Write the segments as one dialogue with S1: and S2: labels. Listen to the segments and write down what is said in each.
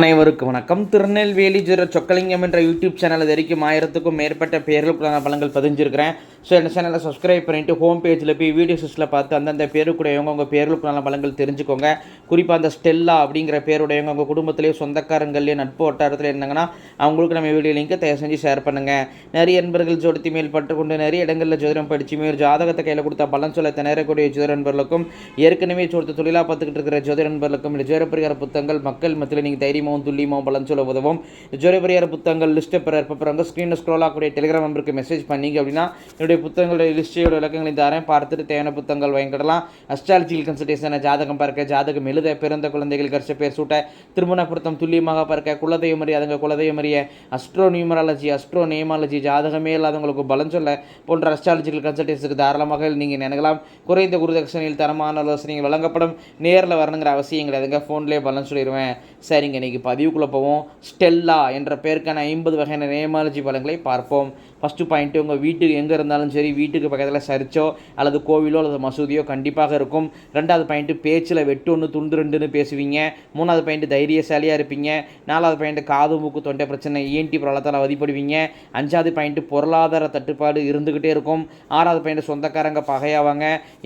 S1: அனைவருக்கும் வணக்கம். திருநெல்வேலி ஜுர சொக்கலிங்கம் என்ற யூடியூப் சேனல் வரைக்கும் ஆயிரத்துக்கும் மேற்பட்ட பேர்களுக்குள்ளான பழங்கள் பதிஞ்சிருக்கிறேன். ஸோ இந்த சேனலை சப்ஸ்கிரைப் பண்ணிட்டு ஹோம் பேஜில் போய் வீடியோஸில் பார்த்து அந்தந்த பேருக்குடையவங்க உங்கள் பேர்களுக்குள்ளான பலங்கள் தெரிஞ்சுக்கோங்க. குறிப்பாக அந்த ஸ்டெல்லா அப்படிங்கிற பேருடையவங்க உங்கள் குடும்பத்திலேயே சொந்தக்காரங்கள்லேயே நட்பு வட்டாரத்தில் இருந்தாங்கன்னா அவங்களுக்கு நம்ம வீடியோ லிங்கை தயவு செஞ்சு ஷேர் பண்ணுங்கள் நிறைய நண்பர்கள் ஜோடித்தி மேல் பட்டுக்கொண்டு நிறைய இடங்களில் ஜோதிடம் படித்து மேல் ஜாதகத்தை கையில் கொடுத்தா பலன் சொல்ல திணறக்கூடிய ஜோதிட நண்பர்களுக்கும் ஏற்கனவே சொடுத்த தொழிலாக பார்த்துக்கிட்டு இருக்கிற ஜோதிட நண்பர்களுக்கும் இந்த ஜோதிட பரிகார புத்தகங்கள் மக்கள் மத்தியில் நீங்கள் தைரியமாகவும் துல்லியமாகவும் பலன் சொல்ல உதவும். ஜோதிட பரிகார புத்தகங்கள் லிஸ்ட்டை பெற இருப்பவங்க ஸ்க்ரீனில் ஸ்க்ரோல் ஆகக்கூடிய டெலிகிராம் நம்பருக்கு மெசேஜ் பண்ணிங்க அப்படின்னா என்னுடைய புத்தகங்களுடைய லிஸ்டையோட விளக்கங்களை தரேன் பார்த்துட்டு தேவையான புத்தகங்கள் வாங்கிக்கிடலாம். அஸ்ட்ராலஜிக்கல் கன்சல்டேஷனை ஜாதகம் பார்க்க ஜாதகம் எழுத பிறந்த குழந்தைகள் கரிச பேர் சூட்ட திருமண பொருத்தம் துல்லியமாக பார்க்க குலதெய்வம் அறியாதவங்க குலதெய்வம் அறிய அஸ்ட்ரோ நியூமராலஜி அஸ்ட்ரோ நேமாலஜி ஜாதகமே இல்லாதவங்களுக்கு பலம் சொல்ல போன்ற அஸ்ட்ராலஜிக்கல் கன்சல்டேஷனுக்கு தாராளமாக நீங்கள் நினைக்கலாம் குறைந்த குருதட்சணையில் தரமான ஆலோசனைகள் வழங்கப்படும். நேரில் வரணுங்கிற அவசியம் கிடையாதுங்க ஃபோன்லேயே பலன் சொல்லிடுவேன் சரிங்க இன்னைக்கு பதிவுக்குள்ளே போவோம். ஸ்டெல்லா என்ற பேருக்கான ஐம்பது வகையான நேமாலஜி பலன்களை பார்ப்போம். ஃபஸ்ட்டு பாயிண்ட்டு உங்கள் வீட்டுக்கு எங்கே இருந்தாலும் சரி வீட்டுக்கு பக்கத்தில் சர்ச்சோ அல்லது கோவிலோ அல்லது மசூதியோ கண்டிப்பாக இருக்கும். ரெண்டாவது பாயிண்ட்டு பேச்சில் வெட்டு ஒன்று துண்டு ரெண்டுன்னு பேசுவீங்க. மூணாவது பாயிண்ட்டு தைரியசாலியாக இருப்பீங்க. நாலாவது பாயிண்ட்டு காது மூக்கு தொண்டை பிரச்சனை இஎன்டி பிரபலத்தால் அவதிப்படுவீங்க. அஞ்சாவது பாயிண்ட்டு பொருளாதார தட்டுப்பாடு இருந்துக்கிட்டே இருக்கும். ஆறாவது பாயிண்ட்டு சொந்தக்காரங்க பகையாவாங்க.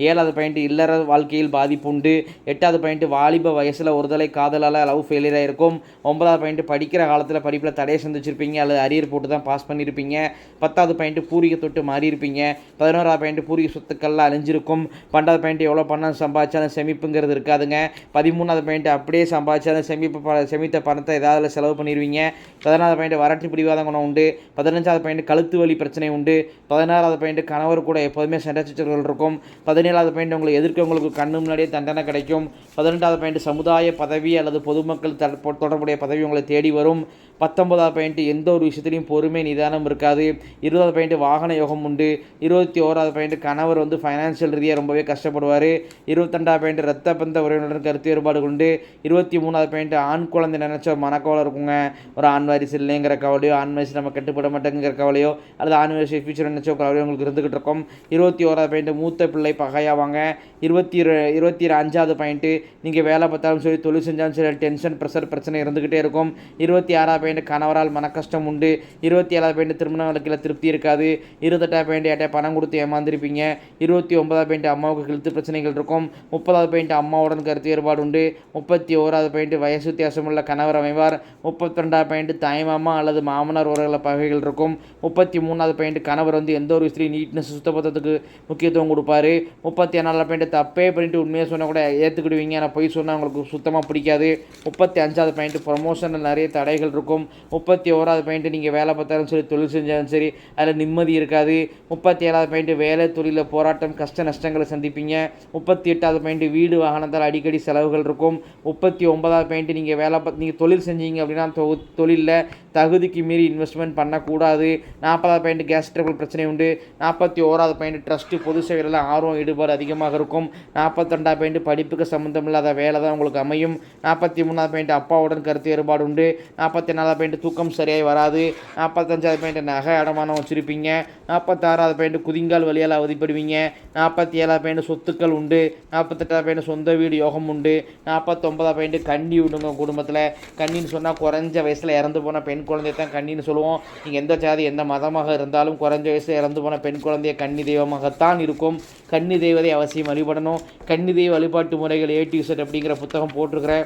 S1: ஏழாவது பாயிண்ட்டு இல்லற வாழ்க்கையில் பாதிப்பு உண்டு. எட்டாவது பாயிண்ட்டு வாலிப வயசில் ஒருதலை காதலால் லவ் ஃபெயிலியராக இருக்கும். ஒன்பதாவது பாயிண்ட்டு படிக்கிற காலத்தில் படிப்பில் தடையை சந்திச்சிருப்பீங்க. அல்லது அரியர் போட்டு தான் பாஸ் பண்ணியிருப்பீங்க பத்தாவது பாயிண்ட்டு பூரிகை தொட்டு மாறி இருப்பீங்க பதினோராவது பாயிண்ட்டு பூரிகை சொத்துக்கள்லாம் அழிஞ்சிருக்கும். பன்னெண்டாவது பாயிண்ட்டு எவ்வளோ பணம் சம்பாதிச்சாலும் செமிப்புங்கிறது இருக்காதுங்க. பதிமூணாவது பாயிண்ட்டு அப்படியே சம்பாதிச்சாலும் செமிப்பு ப செமித்த பணத்தை ஏதாவது செலவு பண்ணிடுவீங்க பதினாறாவது பாயிண்ட் வறட்சி பிடிவாத குணம் உண்டு. பதினஞ்சாவது பாயிண்ட் கழுத்து வலி பிரச்சனை உண்டு. பதினாறாவது பாயிண்ட் கணவர் கூட எப்போதுமே சண்டை இருக்கும். பதினேழாவது பாயிண்ட் உங்களை எதிர்க்கவங்களுக்கு கண்ணு முன்னாடியே தண்டனை கிடைக்கும். பதினெட்டாவது பாயிண்ட் சமுதாய பதவி அல்லது பொதுமக்கள் தொடர்புடைய பதவி உங்களை தேடி வரும். பத்தொன்பதாவது பாயிண்ட் எந்த ஒரு விஷயத்துலையும் பொறுமை நிதானம் இருக்காது. இருபதாவது பாயிண்ட் வாகன யோகம் உண்டு. இருபத்தி ஓராவது பாயிண்ட் கணவர் வந்து ஃபைனான்சியல் ரீதியாக ரொம்பவே கஷ்டப்படுவார். இருபத்தெண்டாவது பாயிண்ட் ரத்த பந்த உறவினருடன் கருத்து வேறுபாடு உண்டு. இருபத்தி மூணாவது பாயிண்ட் ஆண் குழந்தை நினச்ச மனக்கவலை இருக்குங்க. ஒரு ஆண் வாரிசு இல்லைங்கிற கவலையோ ஆண் வயசு நம்ம கட்டுப்பட மாட்டேங்கிற கவலையோ அல்லது ஆண் வயசு ஃபியூச்சர் நினச்ச கவலையோ உங்களுக்கு இருந்துகிட்டு இருக்கும். இருபத்தி ஓராவது பாயிண்ட் மூத்த பிள்ளை பகையாவாங்க. இருபத்தி இரு- இருபத்தி அஞ்சாவது பாயிண்ட்டு நீங்கள் வேலை பார்த்தாலும் சரி தொழில் செஞ்சாலும் சரி டென்ஷன் ப்ரெஷர் பிரச்சனை இருந்துக்கிட்டே இருக்கும். இருபத்தி ஆறாவது பாயிண்ட் கணவரால் மனக்கஷ்டம் உண்டு. இருபத்தி ஏழாவது பாயிண்ட் திருமண வழக்கில் திருப்தி இருக்காது. இருபத்தெட்டாவது பாயிண்ட் யார்ட்ட பணம் கொடுத்து ஏமாந்துருப்பீங்க. இருபத்தி ஒன்பதாவது பாயிண்ட் அம்மாவுக்கு ஹெல்த் பிரச்சனைகள் இருக்கும். முப்பதாவது பாயிண்ட் அம்மாவுடன் கருத்து வேறுபாடு உண்டு. முப்பத்தி ஓராவது பாயிண்ட் வயசு வித்தியாசமுள்ள கணவர் அமைவார். முப்பத்தி ரெண்டாவது பாயிண்ட் தாய்மாமா அல்லது மாமனார் உறவுகள பகைகள் இருக்கும். முப்பத்தி மூணாவது பாயிண்ட் கணவர் வந்து எந்த ஒரு ஸ்திரீ நீட்னஸ் சுத்தபத்தத்துக்கு முக்கியத்துவம் கொடுப்பாரு. முப்பத்தி நாலாவது பாயிண்ட் தப்பே பண்ணிட்டு உண்மையாக சொன்னால் கூட ஏற்றுக்கிடுவீங்க ஆனால் பொய் சொன்னால் உங்களுக்கு சுத்தமாக பிடிக்காது. முப்பத்தி அஞ்சாவது பாயிண்ட் ப்ரொமோஷனில் நிறைய தடைகள் இருக்கும். முப்பத்தி ஓராவது பாயிண்ட் நீங்கள் வேலை பார்த்தாலும் சரி தொழில் செஞ்சாலும் சரி அதில் நிம்மதி இருக்காது. முப்பத்தி ஏழாவது பாயிண்ட் வேலை தொழிலில் போராட்டம் கஷ்ட நஷ்டங்களை சந்திப்பீங்க. முப்பத்தி எட்டாவது பாயிண்ட் வீடு வாகனத்தால் அடிக்கடி செலவுகள் இருக்கும். முப்பத்தி ஒன்பதாவது பாயிண்ட் நீங்கள் வேலை பார்த்து நீங்கள் தொழில் செஞ்சீங்க அப்படின்னா தொ- தொழிலில் தகுதிக்கு மீறி இன்வெஸ்ட்மெண்ட் பண்ணக்கூடாது. நாற்பதாவது பாயிண்ட் கேஸ் ட்ரபிள் பிரச்சனை உண்டு. நாற்பத்தி ஓராவது பாயிண்ட் ட்ரஸ்ட்டு பொது சேவையில் ஆர்வம் ஈடுபாடு அதிகமாக இருக்கும். நாற்பத்தெண்டாவது பாயிண்ட் படிப்புக்கு சம்மந்தம் இல்லாத வேலை தான் உங்களுக்கு அமையும். நாற்பத்தி மூணாவது பாயிண்ட் அப்பாவுடன் கருத்து வேறுபாடு உண்டு. நாற்பத்தி நாலாவது பாயிண்ட் தூக்கம் சரியாக வராது. நாற்பத்தஞ்சாவது பாயிண்ட் நகை வருமானம் வச்சுருப்பீங்க. நாற்பத்தாறாவது பாயிண்ட் குதிங்கால் வழியால் அவதிப்படுவீங்க. நாற்பத்தி ஏழாவது பாயிண்ட் சொத்துக்கள் உண்டு. நாற்பத்தெட்டாவது பையன் சொந்த வீடு யோகம் உண்டு. நாற்பத்தொம்பதாவது பாயிண்ட் கண்ணி உண்டுங்க குடும்பத்தில். கண்ணின்னு சொன்னால் குறைஞ்ச வயசில் இறந்து போன பெண் குழந்தைய தான் கண்ணின்னு சொல்லுவோம். நீங்கள் எந்த ஜாதி எந்த மதமாக இருந்தாலும் குறைஞ்ச வயசில் இறந்து போன பெண் குழந்தைய கன்னி தெய்வமாகத்தான் இருக்கும். கன்னி தெய்வதை அவசியம் வழிபடணும். கன்னி தெய்வ வழிபாட்டு முறைகள் ஏ டு அப்படிங்கிற புத்தகம் போட்டிருக்கிறேன்.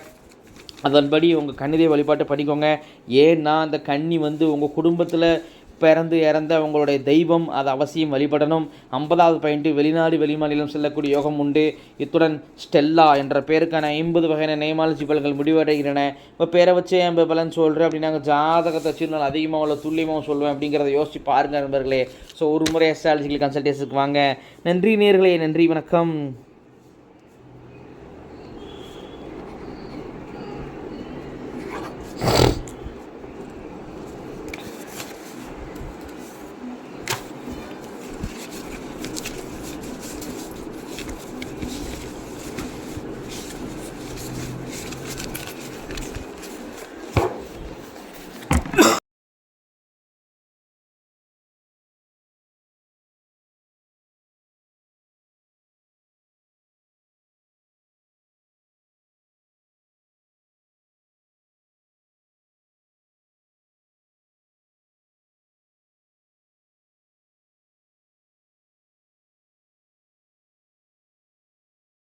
S1: அதன்படி உங்கள் கன்னிதை வழிபாட்டை படிக்கோங்க. ஏன்னா அந்த கன்னி வந்து உங்கள் குடும்பத்தில் பிறந்து இறந்த உங்களுடைய தெய்வம் அதை அவசியம் வழிபடணும். ஐம்பதாவது பாயிண்ட்டு வெளிநாடு வெளிமாநிலம் செல்லக்கூடிய யோகம் உண்டு. இத்துடன் ஸ்டெல்லா என்ற பேருக்கான ஐம்பது வகையான நேமாலஜி பலன்கள் முடிவடைகின்றன. இப்போ பேரை வச்சே நம்ம பலன் சொல்கிறேன் அப்படின்னாங்க ஜாதகத்தை வச்சு நான் அதிகமாக உள்ள துல்லியமாக சொல்லுவேன் அப்படிங்கிறத யோசிச்சு பாருங்க நண்பர்களே. ஸோ ஒரு முறை எஸ்ட்ராலஜிக்கல் கன்சல்டேஷனுக்கு வாங்க. நன்றி நேர்களே நன்றி வணக்கம்.